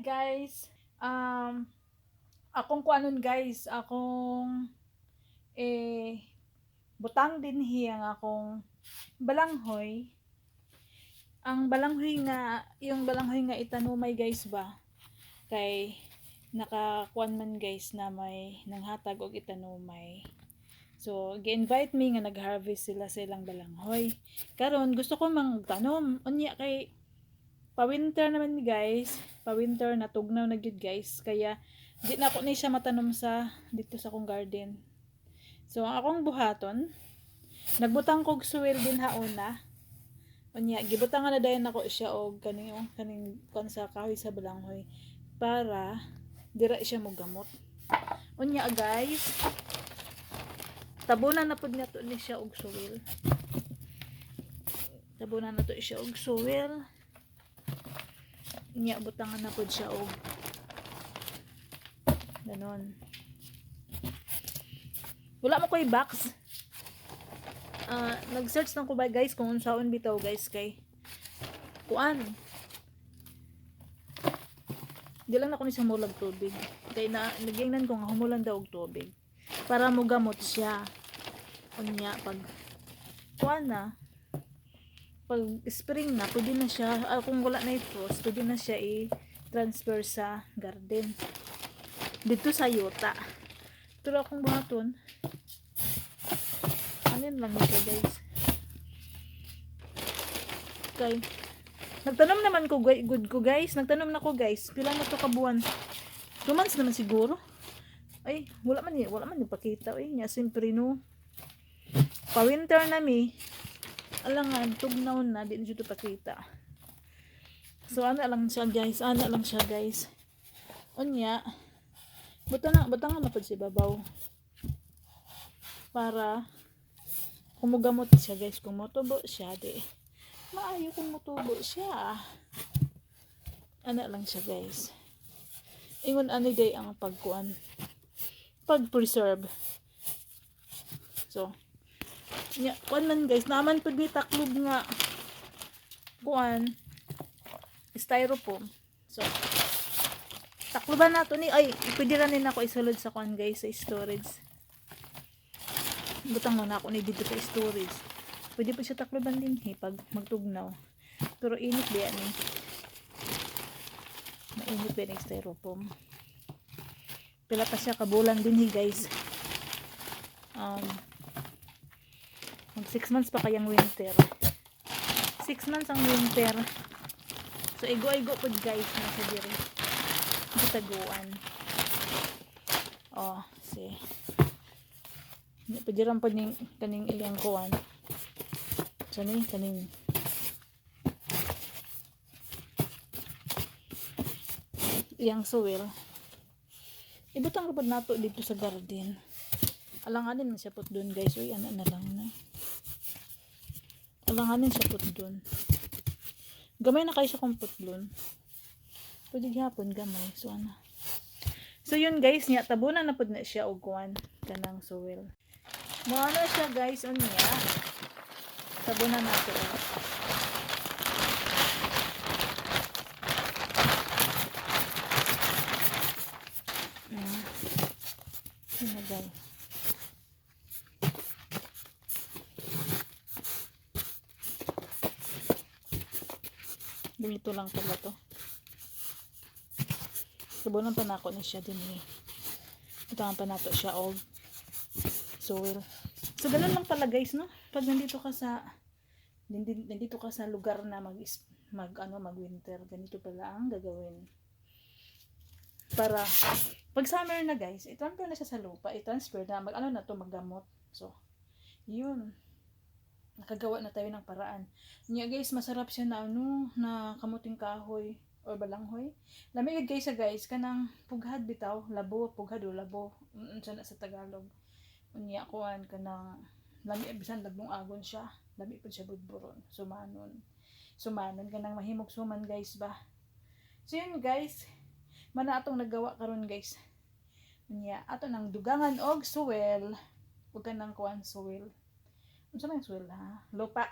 guys. Um, akong kuanon guys, akong eh butang din hiyang akong balanghoy. Ang balanghoy nga, yung balanghoy nga itanumay guys ba? Kay nakakuan man guys na may nanghatag og itanumay. So, gi-invite me nga nag-harvest sila sa ilang balanghoy. Karon gusto ko mang tanom. Unya kay pa-winter naman ni guys. Pa-winter na tugnaw na gyud guys. Kaya di na ako ni siya matanom sa dito sa akong garden. So, ang akong buhaton, nagbutang kog soil din hauna. Unya, gibutangan na dayon ako siya og kaning kaning kon sa kahoy sa balanghoy para dira siya mo gamot. Unya guys, tabunan na pud nato ni siya og soil. Tabunan na to siya og soil. Unya butangan na pud siya og ganon. Wala mo koy box. Ah, nag-search lang ko ba guys kung unsaon bitaw guys kay kuan. Di lang ako ni sa mulag tubig. Kay na nagyingnan ko nga humulan daw og tubig para mo gamot siya. Unya pag kuan na pag spring na pwede na siya. Ah, kung wala na i-frost pwede na siya i-transfer sa garden. Dito sa yuta. Pero akong buhaton anin lang ito guys? Kay nagtanom naman ko good ko guys. Nagtanom na ko guys. Pila na to kabuan 2 months naman siguro. Ay wala man wala man ipakita ay nya simpre no. Pa winter na mi alangan tugnaw na di na siya to pakita so ana lang siya guys. Ana lang siya guys. Unya buta na buta nga napad si babaw. Para kumugamot siya guys. Kung siya di. Maayo kung siya. Ana lang siya guys. Ingon ani day ang pagkuan. Pag-preserve. So nya kuan man guys naman pud ni taklob nga kuan styrofoam. So takloban nato ni ay pwede ra nin ako isulod sa kuan guys sa storage. Butang mo na ako ni dito sa storage. Pwede pa siya takloban din he pag magtugnaw. Pero init ba yan eh? Mainit ba yung styrofoam? Pila pa siya kabulan din he guys. Um mag 6 months pa kayang winter 6 months ang winter so igo-igo pod guys nasa diri gitaguan oh si Pwede po ning kaning ilang kuan. So ni kaning iyang soil. Ibutang rapod nato dito sa garden. Alanganin man siya pot doon guys. Uy, ana na lang na. Alanganin siya pot doon. Gamay na kayo sa pot doon. Pwede gyapon gamay. So ana. So yun guys, niya tabunan na pod na siya og kuan kanang soil. Mo ano siya guys on niya. Tabunan nato. oh. Mm. Ano guys? Ganito lang pala to. Tabunan pa na ako na siya din eh. Ito pa nato siya og soil. So, ganun lang pala guys, no? Pag nandito ka sa nandito ka sa lugar na mag mag ano mag winter ganito pala ang gagawin para pag summer na guys i-transfer na siya sa lupa i-transfer na mag ano na to maggamot so yun nakagawa na tayo ng paraan. Niya guys masarap siya na ano na kamuting kahoy or balanghoy. Lamig guys sa guys. Kanang pughad bitaw. Labo pughad o labo. Unsa na sa tagalog. Unya kuan kanang lami bisan labong agon siya. Lami pud siya budburon. Sumanon. Sumanon. Kanang mahimog suman guys ba? So yun guys. Mana atong nagawa karon guys. Unya ato nang dugangan og soil ug kanang kuan soil man soil ha lupa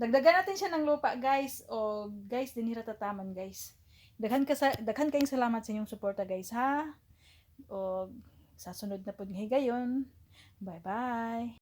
dagdagan natin siya ng lupa guys o guys dinhira tataman guys daghan ka sa daghan kayong salamat sa inyong suporta guys ha. O sa sunod na pud nga higayon. Bye bye.